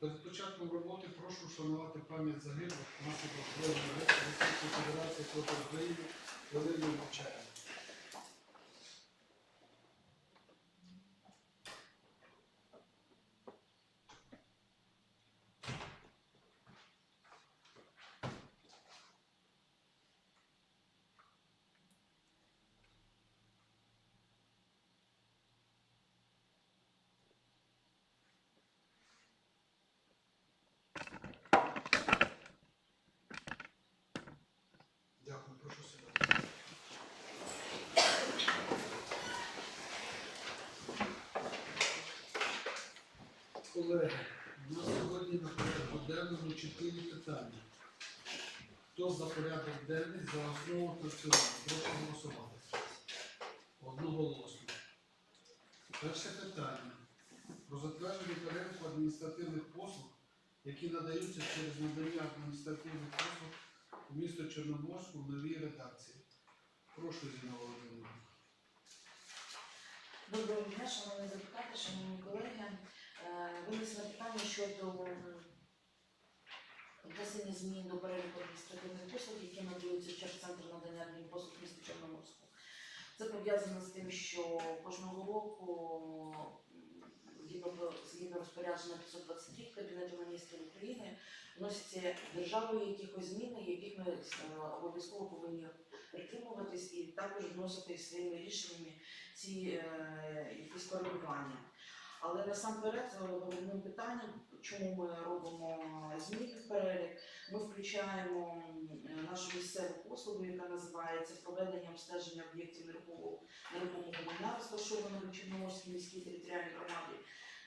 Перед початком роботи прошу вшанувати пам'ять загиблих внаслідок збройної Російської Федерації проти України хвилиною мовчання. Колеги, у нас сьогодні на порядку денному чотири питання. Хто за порядок денний за основу та? Прошу голосувати. Одноголосно. Перше питання. Про затвердження переліку адміністративних послуг, які надаються через надання адміністративних послуг місто Чорноморську в новій редакції. Прошу, Зіна Володимирівна. Доброго дня, шановні депутати, шановні колеги. Е, Винесено питання щодо внесення змін до переліку адміністративних послуг, які надаються через центр надання адмінпослуг міста Чорноморську. Це пов'язано з тим, що кожного року згідно розпорядження 523 Кабінету міністрів України вносяться державою якихось зміни, яких ми е, обов'язково повинні притримуватись і також вносити своїми рішеннями ці е, якісь коригування. Але насамперед е, головним питанням, чому ми робимо зміни в перелік, ми включаємо нашу місцеву послугу, яка називається проведення обстеження об'єктів нерухомого майна, розташованого в Чорноморській міській територіальній громаді,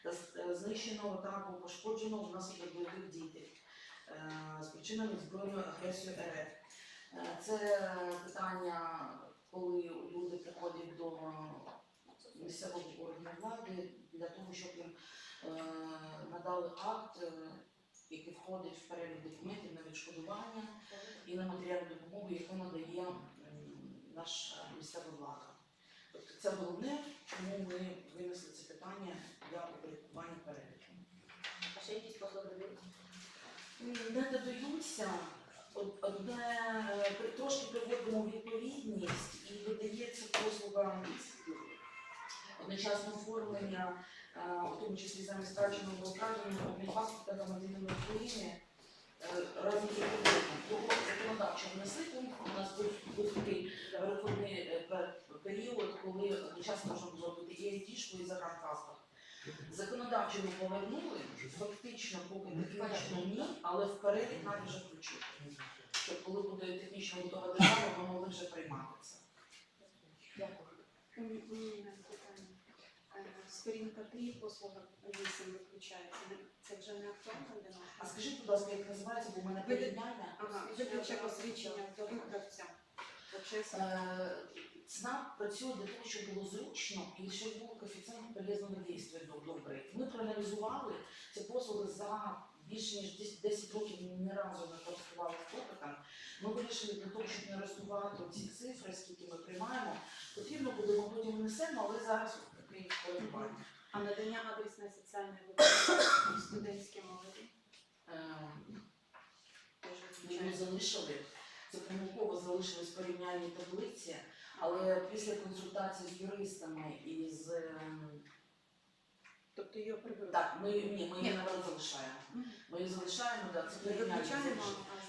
та знищеного та або пошкодженого внаслідок бойових дій, спричинених збройною агресією РФ. Е, Це питання, коли люди приходять до місцевого органу влади для того, щоб їм е, надали акт, е, який входить в перелік документів на відшкодування і на матеріальну допомогу, яку надає наша місцева влада. Тобто це головне, чому ми винесли це питання для упорядкування переліку. А ще якісь послуги дають? Не додаються. Одне е, трошки приводимо в відповідність і додається послуга одночасного оформлення, е, у тому числі замість страченого управління паспорта та громадянина України е, разом з документом. Того законодавчо внесли у нас був, такий переходний період, коли одночасно можна було робити і ID-шку, і загранпаспорт. Законодавчо ми повернули, фактично поки технічно ні, але в перелік навіть вже включити. Щоб коли буде технічно готова держава, ми могли вже приймати це. Дякую. Е, Сторінка 3, послуга 8 виключається. Це вже не актуально для нас? А скажіть, будь ласка, як називається, бо в мене Ви- Ага, видача посвідчення продавця. Почесно. Е, ЦНАП працює для того, щоб було зручно і щоб був коефіцієнт полезного дійства добрий. Ми проаналізували ці послуги за більше ніж 10 10 років ні разу не з попитом. Ми вирішили для того, щоб не розсувати ці цифри, скільки ми приймаємо. Потрібно буде, ми потім внесемо, але зараз таке коригування. А надання адресної соціальної допомоги студентській молоді Ем, Ми його залишили. Це помилково залишились порівняльні таблиці, але після консультації з юристами і з ем, Тобто її приберуть. так, ми ні, ми її не залишаємо. Ми її залишаємо, да, це Не порівняльні виключаємо,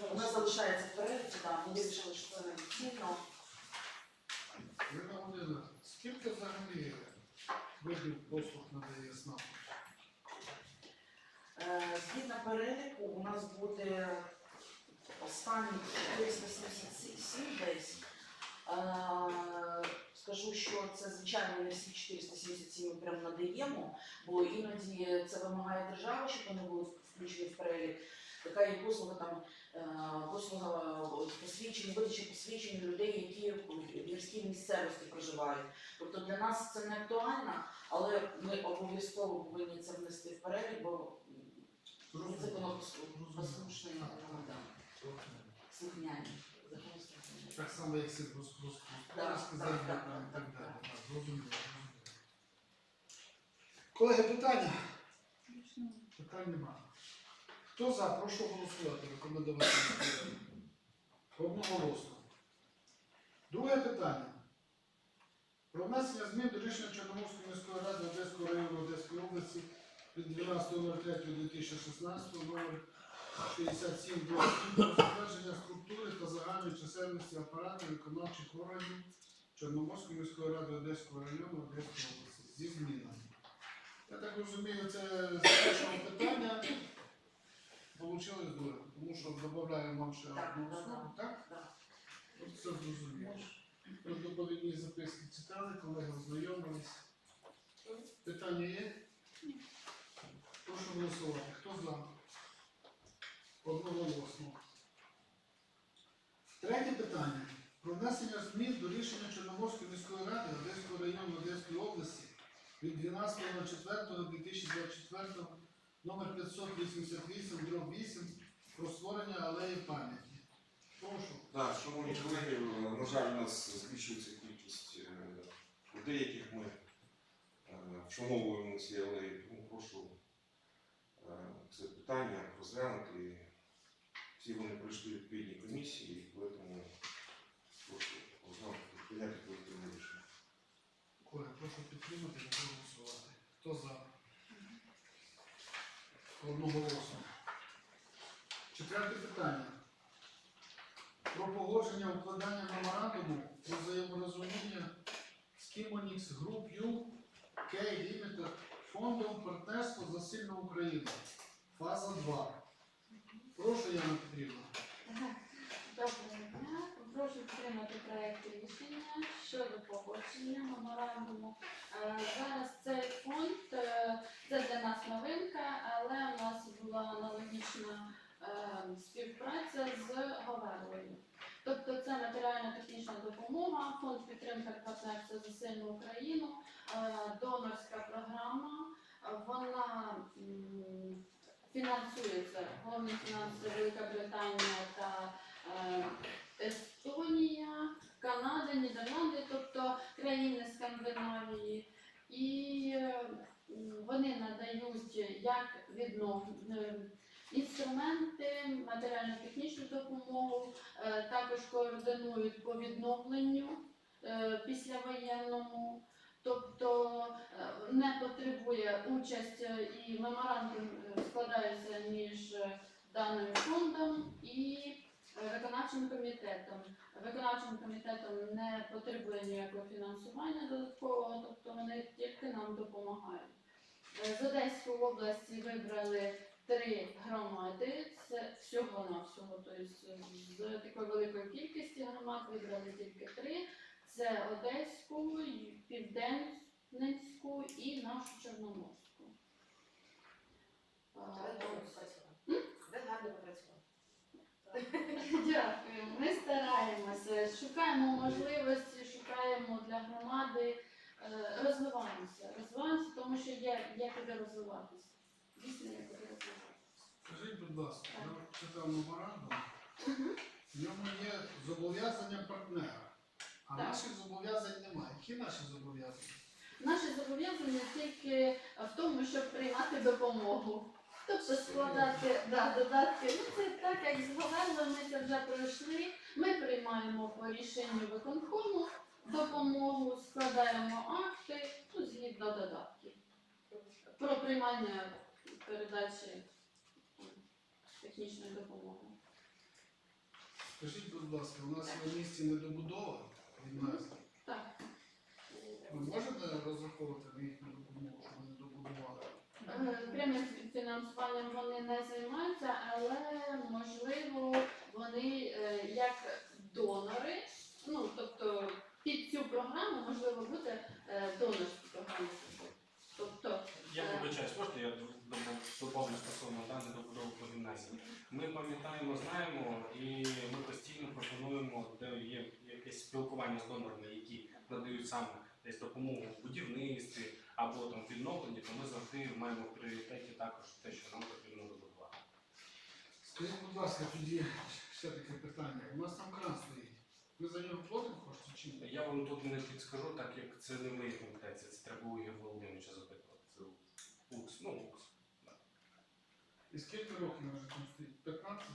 а Вона залишаємо. залишається в так, ми вирішили, що це недоцільно. Ірина Володимирівна, скільки взагалі видів послуг надає СНАП? Е, Згідно переліку, у нас буде останні 477 десь. Скажу, що це звичайно не всі 477 ми прям надаємо, бо іноді це вимагає держава, щоб вони були включені в перелік. Така є послуга там е, послуга посвідчення, видача посвідчень людей, які в гірській місцевості проживають. Тобто для нас це не актуально, але ми обов'язково повинні це внести в перелік, бо законопослушний громадян, слухняні. Так само, як сільгосподарські землі і так далі. так. Зрозуміло. Колеги, питання? Питань немає. Хто за? Прошу голосувати. Рекомендувати. Одноголосно. Друге питання. Про внесення змін до рішення Чорноморської міської ради Одеського району Одеської області від 12.03.2016 номер 67 про затвердження структури та загальної чисельності апарату виконавчих органів Чорноморської міської ради Одеського району Одеської області зі змінами. Я так розумію, це з першого питання получили здорово, тому що додаємо вам ще одну особу, так? Так. От Це зрозуміло. Про доповідні записки читали, колеги ознайомились. Питання є? Прошу голосувати. Хто за? Одноголосно. Третє питання. Про внесення змін до рішення Чорноморської міської ради Одеського району Одеської області від 12.04.2024 номер 588 дроб 8 про створення алеї пам'яті. Прошу. Так, шановні колеги, на жаль, у нас збільшується кількість е, людей, яких ми е, вшановуємо ці алеї. Тому прошу е, це питання розглянути. Всі вони пройшли відповідні комісії, тому прошу прийняти колективне рішення. Коля, прошу підтримати та проголосувати. Хто за? Одноголосно. Четверте питання. Про погодження укладання меморандуму про взаєморозуміння з Кімонікс Group U K Limited фондом партнерства за сильну Україну. Фаза 2. Прошу, Яна Петрівна. Доброго дня. Прошу підтримати проект рішення щодо погодження меморандуму. Е, Зараз цей фонд е, це для нас новинка, але у нас була аналогічна е, співпраця з Говерлою. Тобто це матеріально-технічна допомога, фонд підтримки партнерства за сильну Україну, е, донорська програма. Е, Вона м, фінансується головні фінанси Велика Британія та е, Естонія, Канада, Нідерланди, тобто країни Скандинавії. І е, вони надають як віднов... е, інструменти, матеріально-технічну допомогу, е, також координують по відновленню післявоєнному. Тобто е, не потребує участь і меморандум е, складається між е, даним фондом і виконавчим комітетом. Виконавчим комітетом не потребує ніякого фінансування додаткового, тобто вони тільки нам допомагають. З Одеської області вибрали три громади. Це всього на всього. Тобто з такої великої кількості громад вибрали тільки три. Це Одеську, Південницьку і нашу Чорноморську. Ви гарно попрацювали. Дякую. Ми стараємося, шукаємо можливості, шукаємо для громади, е, розвиваємося. Розвиваємося, тому що є, є куди розвиватися. Дійсно, є куди розвиватися. Скажіть, будь ласка, я читав меморандум, в ньому є зобов'язання партнера, а Так. наших зобов'язань немає. Які наші зобов'язання? Наші зобов'язання тільки в тому, щоб приймати допомогу. Тобто складати да, додатки. Ну це так, як з Говерло, ми це вже пройшли. Ми приймаємо по рішенню виконкому допомогу, складаємо акти ну, згідно додатків. Про приймання передачі технічної допомоги. Скажіть, будь ласка, у нас є в місті Так. Ви можете розраховувати на їхню допомогу, що вони добудували? Е, Прямим фінансуванням вони не займаються, але можливо вони е, як донори, ну тобто під цю програму можливо буде е, донорські програми. Тобто Я вибачаюсь, можна я доповню стосовно даних добудови по гімназії. Ми пам'ятаємо, знаємо, і ми постійно пропонуємо, де є якесь спілкування з донорами, які надають саме десь допомогу в будівництві або там відновленні, то ми завжди маємо в пріоритеті також те, що нам потрібно добудувати. Скажіть, будь ласка, тоді ще таке питання. У нас там кран стоїть. Ви за нього платите кошти чи ні? Я вам тут не підскажу, так як це не моє компетенція, це треба у Ігоря Володимировича запитувати. Це УКС, ну УКС. І скільки років може там стоїть? 15?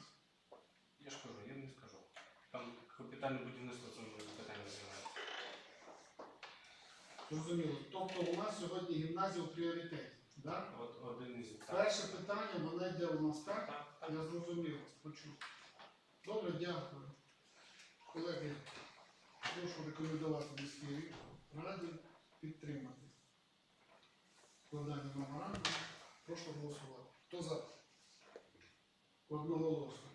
Я ж кажу, я не скажу. Там капітальне будівництво Зрозуміло. Тобто у нас сьогодні гімназія в пріоритеті. Да? От один із. Перше питання, воно йде у нас так? Так, так. Я зрозумів, почув. Добре, дякую. Колеги, прошу рекомендувати міській раді підтримати складання меморандуму. Прошу голосувати. Хто за? Одноголосно.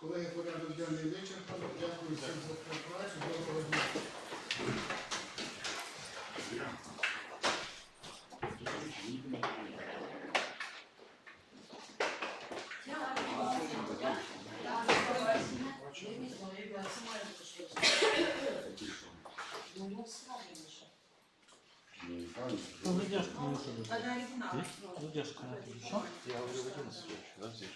Колеги, порядок денний вичерпано. Дякую всім за співпрацю. Доброго дня. Ну, ну, справді лише. Ну, задержка, ну. Задержка. Я уже в 11 да, здесь?